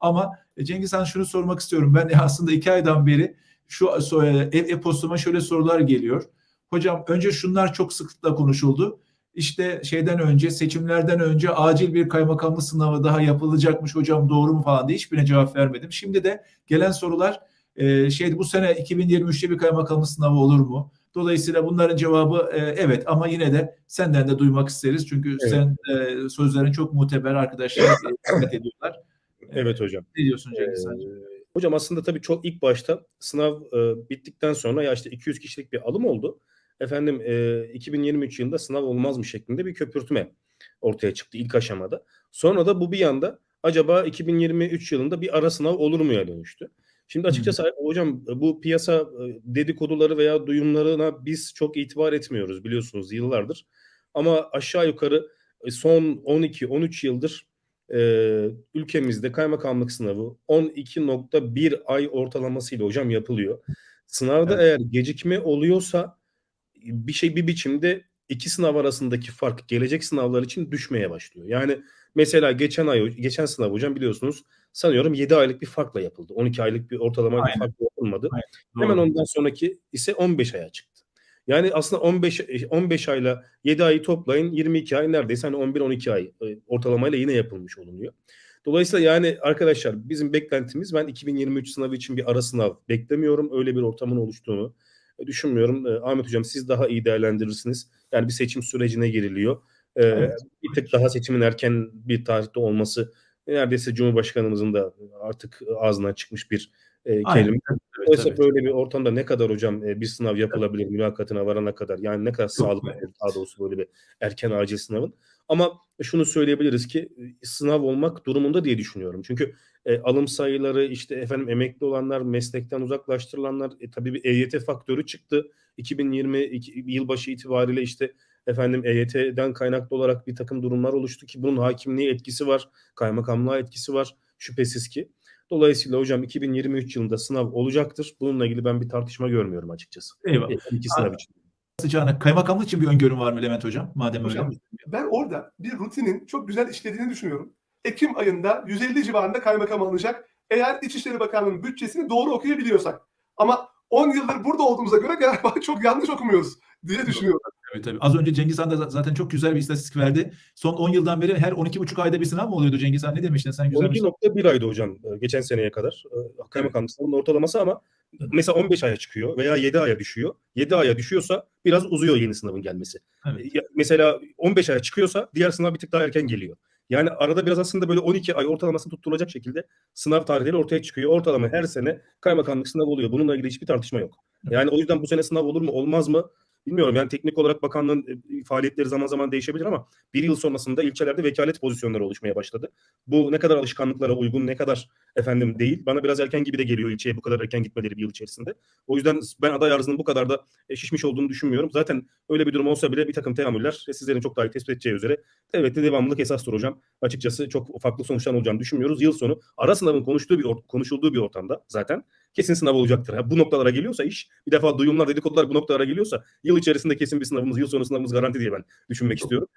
Ama e, Cengiz Han şunu sormak istiyorum. Ben aslında iki aydan beri şu so- e, e-postuma şöyle sorular geliyor. Hocam önce şunlar çok sıklıkla konuşuldu. İşte şeyden önce seçimlerden önce acil bir kaymakamlık sınavı daha yapılacakmış hocam doğru mu falan diye hiçbirine cevap vermedim. Şimdi de gelen sorular e, şey bu sene 2023'te bir kaymakamlık sınavı olur mu? Dolayısıyla bunların cevabı e, evet ama yine de senden de duymak isteriz. Çünkü Evet. sen e, sözlerin çok muteber arkadaşlar e, dikkat ediyorlar. Evet hocam. Ne diyorsun Cengiz? Ee, hocam aslında tabii çok ilk başta sınav e, bittikten sonra ya işte 200 kişilik bir alım oldu. Efendim e, 2023 yılında sınav olmaz mı şeklinde bir köpürtme ortaya çıktı ilk aşamada. Sonra da bu bir yanda acaba 2023 yılında bir ara sınav olur muya dönüştü. Şimdi açıkçası hocam bu piyasa e, dedikoduları veya duyumlarına biz çok itibar etmiyoruz biliyorsunuz yıllardır. Ama aşağı yukarı e, son 12-13 yıldır e, ülkemizde kaymakamlık sınavı 12.1 ay ortalamasıyla hocam yapılıyor. Sınavda Evet. eğer gecikme oluyorsa bir şey bir biçimde iki sınav arasındaki fark gelecek sınavlar için düşmeye başlıyor. Yani mesela geçen ay geçen sınav hocam biliyorsunuz sanıyorum 7 aylık bir farkla yapıldı. 12 aylık bir ortalama bir Aynen. farkla yapılmadı. Doğru. Hemen ondan sonraki ise 15 aya çıktı. Yani aslında 15 15 ayla 7 ayı toplayın 22 ay neredeyse hani 11-12 ay e, ortalamayla yine yapılmış olunuyor. Dolayısıyla yani arkadaşlar bizim beklentimiz ben 2023 sınavı için bir ara sınav beklemiyorum. Öyle bir ortamın oluştuğunu e, düşünmüyorum. E, Ahmet Hocam siz daha iyi değerlendirirsiniz. Yani bir seçim sürecine giriliyor. Evet. Bir tık daha seçimin erken bir tarihte olması neredeyse Cumhurbaşkanımızın da artık ağzından çıkmış bir e, Aynen. Evet, Dolayısıyla evet. böyle bir ortamda ne kadar hocam e, bir sınav yapılabilir mülakatına varana kadar yani ne kadar sağlıklı evet. daha doğrusu böyle bir erken acil sınavın. Ama şunu söyleyebiliriz ki e, sınav olmak durumunda diye düşünüyorum. Çünkü e, alım sayıları işte efendim emekli olanlar meslekten uzaklaştırılanlar e, tabii bir EYT faktörü çıktı. 2020 iki- yılbaşı itibariyle işte efendim EYT'den kaynaklı olarak bir takım durumlar oluştu ki bunun hakimliğe etkisi var, kaymakamlığa etkisi var şüphesiz ki. Dolayısıyla hocam 2023 yılında sınav olacaktır. Bununla ilgili ben bir tartışma görmüyorum açıkçası. Eyvallah. İki sınav için. Sıcağına kaymakamlık için bir öngörün var mı Levent Hocam? Madem Hocam, öyle. Ben orada bir rutinin çok güzel işlediğini düşünüyorum. Ekim ayında 150 civarında kaymakam alınacak. Eğer İçişleri Bakanlığı'nın bütçesini doğru okuyabiliyorsak. Ama 10 yıldır burada olduğumuza göre galiba çok yanlış okumuyoruz diye düşünüyorum. Tabii, tabii. Az önce Cengiz Han da zaten çok güzel bir istatistik verdi. Son 10 yıldan beri her 12,5 ayda bir sınav mı oluyordu Cengiz Han? Ne demiştin sen? Güzel bir şey. 12.1 aydı hocam e, geçen seneye kadar. e, Kaymakamlık sınavının ortalaması ama mesela 15 aya çıkıyor veya 7 aya düşüyor. 7 aya düşüyorsa biraz uzuyor yeni sınavın gelmesi. Evet. Ya- Mesela 15 aya çıkıyorsa diğer sınav bir tık daha erken geliyor. Yani arada biraz aslında böyle 12 ay ortalamasını tutturulacak şekilde sınav tarihleri ortaya çıkıyor. Ortalama her sene kaymakamlık sınavı oluyor. Bununla ilgili hiçbir tartışma yok. Yani o yüzden bu sene sınav olur mu olmaz mı bilmiyorum. Yani teknik olarak bakanlığın e, faaliyetleri zaman zaman değişebilir ama bir yıl sonrasında ilçelerde vekalet pozisyonları oluşmaya başladı. Bu ne kadar alışkanlıklara uygun ne kadar efendim değil. Bana biraz erken gibi de geliyor ilçeye bu kadar erken gitmeleri bir yıl içerisinde. O yüzden ben aday arzının bu kadar da e, şişmiş olduğunu düşünmüyorum. Zaten öyle bir durum olsa bile bir takım teamüller e, sizlerin çok daha iyi tespit edeceği üzere devlette devamlılık esastır hocam. Açıkçası çok farklı sonuçlar olacağını düşünmüyoruz. Yıl sonu ara sınavın konuştuğu bir konuşulduğu bir ortamda zaten kesin sınav olacaktır. Ha, bu noktalara geliyorsa iş bir defa duyumlar dedikodular bu noktalara geliyorsa yıl içerisinde kesin bir sınavımız yıl sonu sınavımız garanti diye ben düşünmek istiyorum.